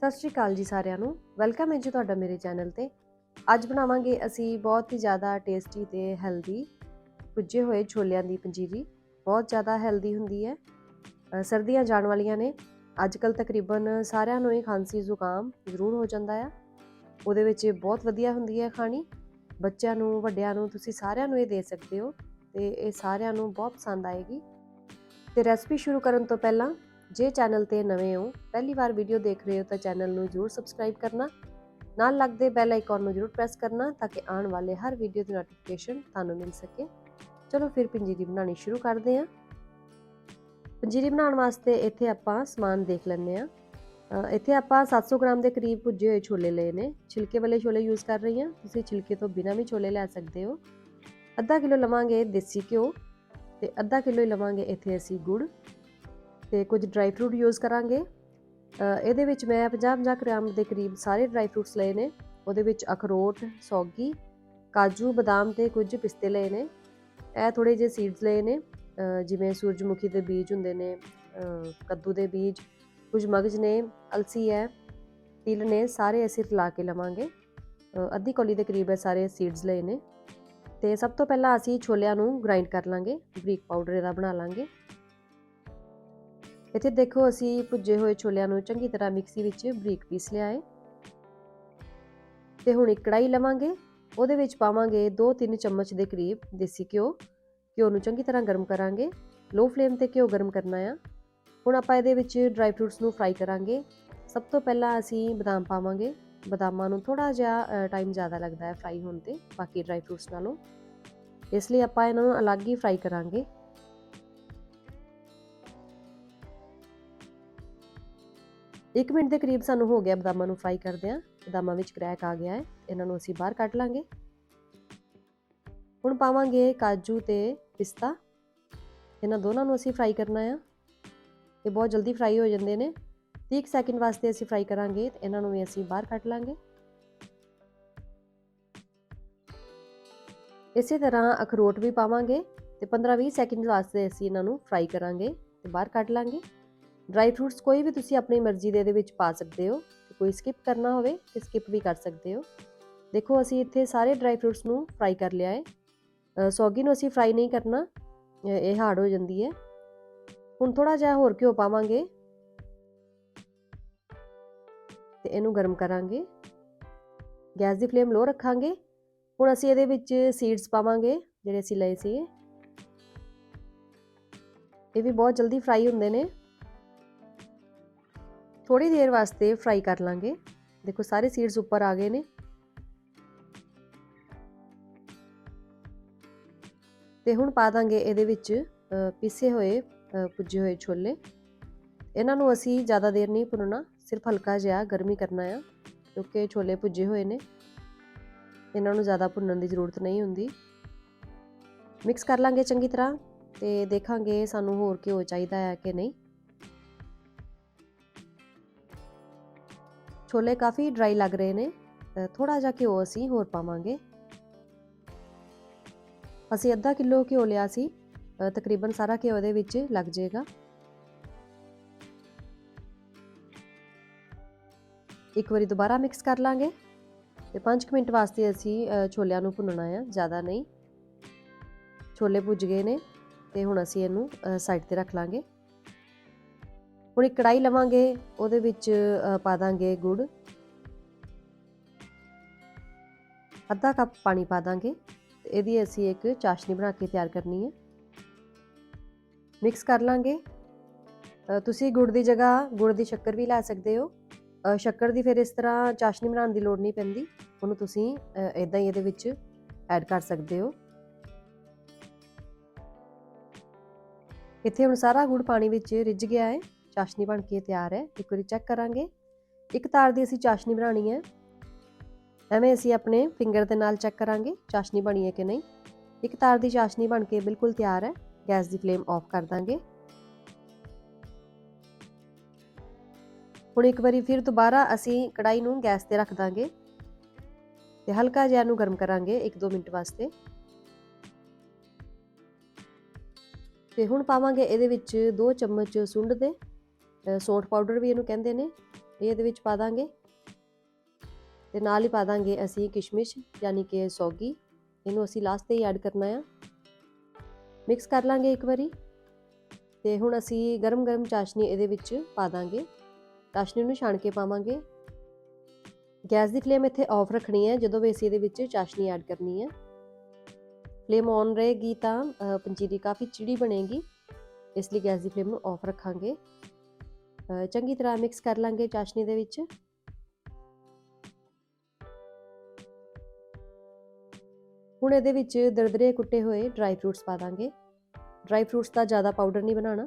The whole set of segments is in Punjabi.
ਸਤਿ ਸ਼੍ਰੀ ਅਕਾਲ ਜੀ ਸਾਰਿਆਂ ਨੂੰ। ਵੈਲਕਮ ਹੈ ਜੀ ਤੁਹਾਡਾ ਮੇਰੇ ਚੈਨਲ ਤੇ। ਅੱਜ ਬਣਾਵਾਂਗੇ ਅਸੀਂ ਬਹੁਤ ਹੀ ਜ਼ਿਆਦਾ ਟੇਸਟੀ ਤੇ ਹੈਲਦੀ ਭੁੱਜੇ ਹੋਏ ਛੋਲਿਆਂ ਦੀ ਪੰਜੀਰੀ। ਬਹੁਤ ਜ਼ਿਆਦਾ ਹੈਲਦੀ ਹੁੰਦੀ ਹੈ। ਸਰਦੀਆਂ ਜਾਣ ਵਾਲੀਆਂ ਨੇ। ਅੱਜ ਕੱਲ ਤਕਰੀਬਨ ਸਾਰਿਆਂ ਨੂੰ ਹੀ ਖਾਂਸੀ ਜ਼ੁਕਾਮ ਜ਼ਰੂਰ ਹੋ ਜਾਂਦਾ ਆ। ਉਹਦੇ ਵਿੱਚ ਬਹੁਤ ਵਧੀਆ ਹੁੰਦੀ ਹੈ ਖਾਣੀ। ਬੱਚਿਆਂ ਨੂੰ, ਵੱਡਿਆਂ ਨੂੰ ਤੁਸੀਂ ਸਾਰਿਆਂ ਨੂੰ ਇਹ ਦੇ ਸਕਦੇ ਹੋ ਤੇ ਇਹ ਸਾਰਿਆਂ ਨੂੰ ਬਹੁਤ ਪਸੰਦ ਆਏਗੀ। ਤੇ ਰੈਸਪੀ ਸ਼ੁਰੂ ਕਰਨ ਤੋਂ ਪਹਿਲਾਂ ਜੇ ਚੈਨਲ ਤੇ ਨਵੇਂ ਹੋ, ਪਹਿਲੀ ਵਾਰ ਵੀਡੀਓ ਦੇਖ ਰਹੇ ਹੋ ਤਾਂ ਚੈਨਲ ਨੂੰ ਜਰੂਰ ਸਬਸਕ੍ਰਾਈਬ ਕਰਨਾ। ਨਾਲ ਲੱਗਦੇ ਬੈਲ ਆਈਕਨ ਨੂੰ ਜਰੂਰ ਪ੍ਰੈਸ ਕਰਨਾ ਤਾਂ ਕਿ ਆਉਣ ਵਾਲੇ ਹਰ ਵੀਡੀਓ ਦੀ ਨੋਟੀਫਿਕੇਸ਼ਨ ਤੁਹਾਨੂੰ ਮਿਲ ਸਕੇ। ਚਲੋ ਫਿਰ ਪੰਜੀਰੀ ਬਣਾਉਣੀ ਸ਼ੁਰੂ ਕਰਦੇ ਹਾਂ। ਪੰਜੀਰੀ ਬਣਾਉਣ ਵਾਸਤੇ ਇੱਥੇ ਆਪਾਂ ਸਮਾਨ ਦੇਖ ਲੈਂਦੇ ਹਾਂ। ਇੱਥੇ ਆਪਾਂ 700 ਗ੍ਰਾਮ ਦੇ ਕਰੀਬ ਭੁੱਜੇ ਹੋਏ ਛੋਲੇ ਲਏ ਨੇ। ਛਿਲਕੇ ਵਾਲੇ ਛੋਲੇ ਯੂਜ਼ ਕਰ ਰਹੀ ਹਾਂ। ਤੁਸੀਂ ਛਿਲਕੇ ਤੋਂ ਬਿਨਾਂ ਵੀ ਛੋਲੇ ਲੈ ਸਕਦੇ ਹੋ। ਅੱਧਾ ਕਿਲੋ ਲਵਾਂਗੇ ਦੇਸੀ ਘਿਓ ਤੇ ਅੱਧਾ ਕਿਲੋ ਹੀ ਲਵਾਂਗੇ ਇੱਥੇ ਅਸੀਂ ਗੁੜ। ਤੇ ਕੁਝ ਡਰਾਈ ਫਰੂਟ ਯੂਜ਼ ਕਰਾਂਗੇ। ਇਹਦੇ ਵਿੱਚ ਮੈਂ 50-50 ਗ੍ਰਾਮ ਦੇ ਕਰੀਬ ਸਾਰੇ ਡਰਾਈ ਫਰੂਟਸ ਲਏ ਨੇ। ਉਹਦੇ ਵਿੱਚ ਅਖਰੋਟ, ਸੌਗੀ, ਕਾਜੂ, ਬਦਾਮ ਤੇ ਕੁਝ ਪਿਸਤੇ ਲਏ ਨੇ। ਇਹ ਥੋੜੇ ਜਿਹੇ ਸੀਡਸ ਲਏ ਨੇ। ਜਿਵੇਂ ਸੂਰਜਮੁਖੀ ਦੇ ਬੀਜ ਹੁੰਦੇ ਨੇ ਕੱਦੂ ਦੇ ਬੀਜ, ਕੁਝ ਮਗਜ ਨੇ, ਅਲਸੀ ਹੈ, ਤਿਲ ਨੇ, ਸਾਰੇ ਅਸੀਂ ਰਲਾ ਕੇ ਲਵਾਂਗੇ। ਅੱਧੀ ਕੌਲੀ ਦੇ ਕਰੀਬ ਇਹ ਸਾਰੇ ਸੀਡਸ ਲਏ ਨੇ। ਤੇ ਸਭ ਤੋਂ ਪਹਿਲਾਂ ਅਸੀਂ ਛੋਲਿਆਂ ਨੂੰ ਗ੍ਰਾਈਂਡ ਕਰ ਲਾਂਗੇ, ਬਰੀਕ ਪਾਊਡਰ ਇਹਦਾ ਬਣਾ ਲਾਂਗੇ। ਇੱਥੇ ਦੇਖੋ ਅਸੀਂ ਭੁੱਜੇ ਹੋਏ ਛੋਲਿਆਂ ਨੂੰ ਚੰਗੀ ਤਰ੍ਹਾਂ ਮਿਕਸੀ ਵਿੱਚ ਬਰੀਕ ਪੀਸ ਲਿਆ ਹੈ ਤੇ ਹੁਣ ਇੱਕ ਕੜਾਈ ਲਵਾਂਗੇ। ਉਹਦੇ ਵਿੱਚ ਪਾਵਾਂਗੇ 2-3 ਚਮਚ ਦੇ ਕਰੀਬ ਦੇਸੀ ਘਿਓ। ਘਿਓ ਨੂੰ ਚੰਗੀ ਤਰ੍ਹਾਂ ਗਰਮ ਕਰਾਂਗੇ। ਲੋ ਫਲੇਮ ਤੇ ਘਿਓ ਗਰਮ ਕਰਨਾ ਆ। ਹੁਣ ਆਪਾਂ ਇਹਦੇ ਵਿੱਚ ਡਰਾਈ ਫਰੂਟਸ ਨੂੰ ਫਰਾਈ ਕਰਾਂਗੇ। ਸਭ ਤੋਂ ਪਹਿਲਾਂ ਅਸੀਂ ਬਦਾਮ ਪਾਵਾਂਗੇ। ਬਦਾਮਾਂ ਨੂੰ ਥੋੜਾ ਜਿਹਾ ਟਾਈਮ ਜ਼ਿਆਦਾ ਲੱਗਦਾ ਹੈ ਫਰਾਈ ਹੋਣ ਤੇ, ਬਾਕੀ ਡਰਾਈ ਫਰੂਟਸ ਨਾਲੋਂ। ਇਸ ਲਈ ਆਪਾਂ ਇਹਨਾਂ ਨੂੰ ਅਲੱਗ ਹੀ ਫਰਾਈ ਕਰਾਂਗੇ। ਇੱਕ ਮਿੰਟ ਦੇ ਕਰੀਬ ਸਾਨੂੰ ਹੋ ਗਿਆ ਬਦਾਮਾਂ ਨੂੰ ਫਰਾਈ ਕਰਦਿਆਂ। ਬਦਾਮਾਂ ਵਿੱਚ ਕ੍ਰੈਕ ਆ ਗਿਆ ਹੈ। ਇਹਨਾਂ ਨੂੰ ਅਸੀਂ ਬਾਹਰ ਕੱਢ ਲਾਂਗੇ। ਹੁਣ ਪਾਵਾਂਗੇ ਕਾਜੂ ਤੇ ਪਿਸਤਾ। ਇਹਨਾਂ ਦੋਨਾਂ ਨੂੰ ਅਸੀਂ ਫਰਾਈ ਕਰਨਾ ਆ। ਇਹ ਬਹੁਤ ਜਲਦੀ ਫਰਾਈ ਹੋ ਜਾਂਦੇ ਨੇ। 30 ਸੈਕਿੰਡ ਵਾਸਤੇ ਅਸੀਂ ਫਰਾਈ ਕਰਾਂਗੇ ਤੇ ਇਹਨਾਂ ਨੂੰ ਵੀ ਅਸੀਂ ਬਾਹਰ ਕੱਢ ਲਾਂਗੇ। ਇਸੇ ਤਰ੍ਹਾਂ ਅਖਰੋਟ ਵੀ ਪਾਵਾਂਗੇ ਤੇ 15-20 ਸੈਕਿੰਡ ਵਾਸਤੇ ਅਸੀਂ ਇਹਨਾਂ ਨੂੰ ਫਰਾਈ ਕਰਾਂਗੇ ਤੇ ਬਾਹਰ ਕੱਢ ਲਾਂਗੇ। ਡਰਾਈ ਫਰੂਟਸ ਕੋਈ ਵੀ ਤੁਸੀਂ ਆਪਣੀ ਮਰਜ਼ੀ ਦੇ ਇਹਦੇ ਵਿੱਚ ਪਾ ਸਕਦੇ ਹੋ, ਕੋਈ ਸਕਿਪ ਕਰਨਾ ਹੋਵੇ ਤੇ ਸਕਿਪ ਵੀ ਕਰ ਸਕਦੇ ਹੋ। ਦੇਖੋ, ਅਸੀਂ ਇੱਥੇ ਸਾਰੇ ਡਰਾਈ ਫਰੂਟਸ ਨੂੰ ਫਰਾਈ ਕਰ ਲਿਆ ਹੈ। ਸੌਗੀ ਨੂੰ ਅਸੀਂ ਫਰਾਈ ਨਹੀਂ ਕਰਨਾ ਇਹ ਹਾਰਡ ਹੋ ਜਾਂਦੀ ਹੈ। ਹੁਣ ਥੋੜਾ ਜਿਹਾ ਹੋਰ ਘਿਓ ਪਾਵਾਂਗੇ। ਤੇ ਇਹਨੂੰ ਗਰਮ ਕਰਾਂਗੇ। ਗੈਸ ਦੀ ਫਲੇਮ ਲੋ ਰੱਖਾਂਗੇ। ਹੁਣ ਅਸੀਂ ਇਹਦੇ ਵਿੱਚ ਸੀਡਸ ਪਾਵਾਂਗੇ, ਜਿਹੜੇ ਅਸੀਂ ਲਏ ਸੀਗੇ। ਇਹ ਵੀ ਬਹੁਤ ਜਲਦੀ ਫਰਾਈ ਹੁੰਦੇ ਨੇ। ਥੋੜੀ ਦੇਰ ਵਾਸਤੇ ਫਰਾਈ ਕਰ ਲਾਂਗੇ। ਦੇਖੋ, ਸਾਰੇ ਸੀਡਸ ਉੱਪਰ ਆ ਗਏ ਨੇ। ਤੇ ਹੁਣ ਪਾ ਦਾਂਗੇ ਇਹਦੇ ਵਿੱਚ ਪੀਸੇ ਹੋਏ ਪੁੱਜੇ ਹੋਏ ਛੋਲੇ। ਇਹਨਾਂ ਨੂੰ ਅਸੀਂ ਜ਼ਿਆਦਾ ਦੇਰ ਨਹੀਂ ਭੁੰਨਣਾ, ਸਿਰਫ ਹਲਕਾ ਜਿਹਾ ਗਰਮੀ ਕਰਨਾ ਆ, ਕਿਉਂਕਿ ਛੋਲੇ ਭੁੱਜੇ ਹੋਏ ਨੇ। ਇਹਨਾਂ ਨੂੰ ਜ਼ਿਆਦਾ ਭੁੰਨਣ ਦੀ ਜ਼ਰੂਰਤ ਨਹੀਂ ਹੁੰਦੀ। ਮਿਕਸ ਕਰ ਲਾਂਗੇ ਚੰਗੀ ਤਰ੍ਹਾਂ, ਤੇ ਦੇਖਾਂਗੇ ਸਾਨੂੰ ਹੋਰ ਕਿਉਂ ਚਾਹੀਦਾ ਹੈ ਕਿ ਨਹੀਂ। ਛੋਲੇ ਕਾਫੀ ਡਰਾਈ ਲੱਗ ਰਹੇ ਨੇ ਥੋੜਾ ਜਿਹਾ ਘਿਓ ਅਸੀਂ ਹੋਰ ਪਾਵਾਂਗੇ। ਅਸੀਂ ਅੱਧਾ ਕਿਲੋ ਘਿਓ ਲਿਆ ਸੀ ਤਕਰੀਬਨ ਸਾਰਾ ਘਿਓ ਇਹਦੇ ਵਿੱਚ ਲੱਗ ਜਾਏਗਾ। ਇੱਕ ਵਾਰੀ ਦੁਬਾਰਾ ਮਿਕਸ ਕਰ ਲਾਂਗੇ ਤੇ 5 ਮਿੰਟ ਵਾਸਤੇ ਅਸੀਂ ਛੋਲਿਆਂ ਨੂੰ ਭੁੰਨਣਾ ਹੈ ਜ਼ਿਆਦਾ ਨਹੀਂ। ਛੋਲੇ ਭੁੱਜ ਗਏ ਨੇ ਤੇ ਹੁਣ ਅਸੀਂ ਇਹਨੂੰ ਸਾਈਡ ਤੇ ਰੱਖ ਲਾਂਗੇ। ਹੁਣ ਇੱਕ ਕੜਾਈ ਲਵਾਂਗੇ, ਉਹਦੇ ਵਿੱਚ ਪਾ ਦਾਂਗੇ ਗੁੜ। ਅੱਧਾ ਕੱਪ ਪਾਣੀ ਪਾ ਦਾਂਗੇ। ਇਹਦੀ ਅਸੀਂ ਇੱਕ ਚਾਸ਼ਨੀ ਬਣਾ ਕੇ ਤਿਆਰ ਕਰਨੀ ਹੈ। ਮਿਕਸ ਕਰ ਲਾਂਗੇ। ਤੁਸੀਂ ਗੁੜ ਦੀ ਜਗ੍ਹਾ ਗੁੜ ਦੀ ਸ਼ੱਕਰ ਵੀ ਲੈ ਸਕਦੇ ਹੋ। ਸ਼ੱਕਰ ਦੀ ਫਿਰ ਇਸ ਤਰ੍ਹਾਂ ਚਾਸ਼ਨੀ ਬਣਾਉਣ ਦੀ ਲੋੜ ਨਹੀਂ ਪੈਂਦੀ। ਉਹਨੂੰ ਤੁਸੀਂ ਇਦਾਂ ਹੀ ਇਹਦੇ ਵਿੱਚ ਐਡ ਕਰ ਸਕਦੇ ਹੋ। ਇੱਥੇ ਹੁਣ ਸਾਰਾ ਗੁੜ ਪਾਣੀ ਵਿੱਚ ਰਿੱਝ ਗਿਆ ਹੈ। ਚਾਸ਼ਨੀ ਬਣ ਕੇ ਤਿਆਰ ਹੈ। ਇੱਕ ਵਾਰੀ ਚੈੱਕ ਕਰਾਂਗੇ। ਇੱਕ ਤਾਰ ਦੀ ਅਸੀਂ ਚਾਸ਼ਨੀ ਬਣਾਣੀ ਹੈ। ਐਵੇਂ ਅਸੀਂ ਆਪਣੇ ਫਿੰਗਰ ਦੇ ਨਾਲ ਚੈੱਕ ਕਰਾਂਗੇ, ਚਾਸ਼ਨੀ ਬਣੀ ਹੈ ਕਿ ਨਹੀਂ। ਇੱਕ ਤਾਰ ਦੀ ਚਾਸ਼ਨੀ ਬਣ ਕੇ ਬਿਲਕੁਲ ਤਿਆਰ ਹੈ। ਗੈਸ ਦੀ ਫਲੇਮ ਆਫ ਕਰ ਦਾਂਗੇ। ਹੁਣ ਇੱਕ ਵਾਰੀ ਫਿਰ ਦੁਬਾਰਾ ਅਸੀਂ ਕੜਾਈ ਨੂੰ ਗੈਸ ਤੇ ਰੱਖ ਦਾਂਗੇ ਤੇ ਹਲਕਾ ਜਿਹਾ ਨੂੰ ਗਰਮ ਕਰਾਂਗੇ 1-2 ਮਿੰਟ ਵਾਸਤੇ। ਤੇ ਹੁਣ ਪਾਵਾਂਗੇ ਇਹਦੇ ਵਿੱਚ 2 ਚਮਚ ਸੁੰਡ ਦੇ ਸੌਂਠ ਪਾਊਡਰ ਵੀ ਇਹਨੂੰ ਕਹਿੰਦੇ ਨੇ, ਇਹ ਇਹਦੇ ਵਿੱਚ ਪਾ ਦਾਂਗੇ। ਤੇ ਨਾਲ ਹੀ ਪਾ ਦਾਂਗੇ ਅਸੀਂ ਕਿਸ਼ਮਿਸ਼, ਯਾਨੀ ਕਿ ਸੌਗੀ। ਇਹਨੂੰ ਅਸੀਂ ਲਾਸਟ ਤੇ ਹੀ ਐਡ ਕਰਨਾ ਆ। ਮਿਕਸ ਕਰ ਲਾਂਗੇ ਇੱਕ ਵਾਰੀ। ਤੇ ਹੁਣ ਅਸੀਂ ਗਰਮ-ਗਰਮ ਚਾਸ਼ਨੀ ਇਹਦੇ ਵਿੱਚ ਪਾ ਦਾਂਗੇ। ਚਾਸ਼ਨੀ ਨੂੰ ਛਾਣ ਕੇ ਪਾਵਾਂਗੇ। ਗੈਸ ਦੀ ਫਲੇਮ ਇੱਥੇ ਆਫ ਰੱਖਣੀ ਹੈ, ਜਦੋਂ ਵੀ ਅਸੀਂ ਇਹਦੇ ਵਿੱਚ ਚਾਸ਼ਨੀ ਐਡ ਕਰਨੀ ਹੈ। ਫਲੇਮ ਔਨ ਰਹੇਗੀ ਤਾਂ ਪੰਜੀਰੀ ਕਾਫੀ ਚਿੜੀ ਬਣੇਗੀ। ਇਸ ਲਈ ਗੈਸ ਦੀ ਫਲੇਮ ਨੂੰ ਆਫ ਰੱਖਾਂਗੇ। ਚੰਗੀ ਤਰ੍ਹਾਂ ਮਿਕਸ ਕਰ ਲਾਂਗੇ ਚਾਸ਼ਨੀ ਦੇ ਵਿੱਚ। ਹੁਣ ਇਹਦੇ ਵਿੱਚ ਦਰਦਰੇ ਕੁੱਟੇ ਹੋਏ ਡਰਾਈ ਫਰੂਟਸ ਪਾ ਦਾਂਗੇ। ਡਰਾਈ ਫਰੂਟਸ ਦਾ ਜ਼ਿਆਦਾ ਪਾਊਡਰ ਨਹੀਂ ਬਣਾਉਣਾ।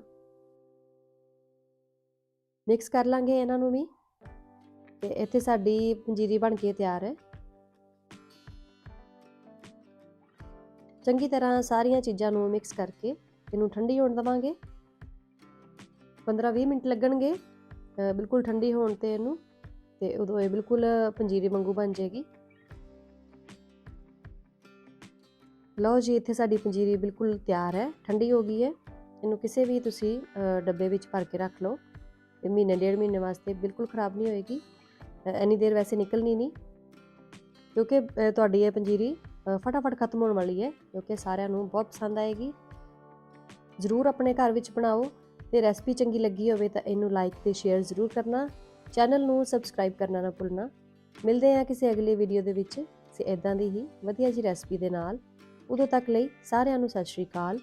ਮਿਕਸ ਕਰ ਲਾਂਗੇ ਇਹਨਾਂ ਨੂੰ ਵੀ। ਤੇ ਇੱਥੇ ਸਾਡੀ ਪੰਜੀਰੀ ਬਣ ਕੇ ਤਿਆਰ ਹੈ। ਚੰਗੀ ਤਰ੍ਹਾਂ ਸਾਰੀਆਂ ਚੀਜ਼ਾਂ ਨੂੰ ਮਿਕਸ ਕਰਕੇ ਇਹਨੂੰ ਠੰਡੀ ਹੋਣ ਦਵਾਂਗੇ। 15-20 ਮਿੰਟ ਲੱਗਣਗੇ ਬਿਲਕੁਲ ਠੰਡੀ ਹੋਣ ਤੇ ਇਹਨੂੰ ਤੇ ਉਦੋਂ ਇਹ ਬਿਲਕੁਲ ਪੰਜੀਰੀ ਵਾਂਗੂ ਬਣ ਜਾਏਗੀ। ਲਓ ਜੀ ਇੱਥੇ ਸਾਡੀ ਪੰਜੀਰੀ ਬਿਲਕੁਲ ਤਿਆਰ ਹੈ ਠੰਡੀ ਹੋ ਗਈ ਹੈ। ਇਹਨੂੰ ਕਿਸੇ ਵੀ ਤੁਸੀਂ ਡੱਬੇ ਵਿੱਚ ਭਰ ਕੇ ਰੱਖ ਲਓ। ਇਹ ਮਹੀਨੇ ਡੇਢ ਮਹੀਨੇ ਵਾਸਤੇ ਬਿਲਕੁਲ ਖਰਾਬ ਨਹੀਂ ਹੋਏਗੀ। ਅ, ਇੰਨੀ ਦੇਰ ਵੈਸੇ ਨਿਕਲਣੀ ਨਹੀਂ ਕਿਉਂਕਿ ਤੁਹਾਡੀ ਇਹ ਪੰਜੀਰੀ ਫਟਾਫਟ ਖਤਮ ਹੋਣ ਵਾਲੀ ਹੈ ਕਿਉਂਕਿ ਸਾਰਿਆਂ ਨੂੰ ਬਹੁਤ ਪਸੰਦ ਆਏਗੀ। ਜ਼ਰੂਰ ਆਪਣੇ ਘਰ ਵਿੱਚ ਬਣਾਓ। ਤੇ ਰੈਸਪੀ ਚੰਗੀ ਲੱਗੀ ਹੋਵੇ ਤਾਂ ਇਹਨੂੰ ਲਾਈਕ ਤੇ ਸ਼ੇਅਰ ਜ਼ਰੂਰ ਕਰਨਾ। ਚੈਨਲ ਨੂੰ ਸਬਸਕ੍ਰਾਈਬ ਕਰਨਾ ਨਾ ਭੁੱਲਣਾ। ਮਿਲਦੇ ਹਾਂ ਕਿਸੇ ਅਗਲੀ ਵੀਡੀਓ ਦੇ ਵਿੱਚ। ਸੇ ਇਦਾਂ ਦੀ ਹੀ ਵਧੀਆ ਜੀ ਰੈਸਪੀ ਦੇ ਨਾਲ। ਉਦੋਂ ਤੱਕ ਲਈ ਸਾਰਿਆਂ ਨੂੰ ਸਤਿ ਸ਼੍ਰੀ ਅਕਾਲ।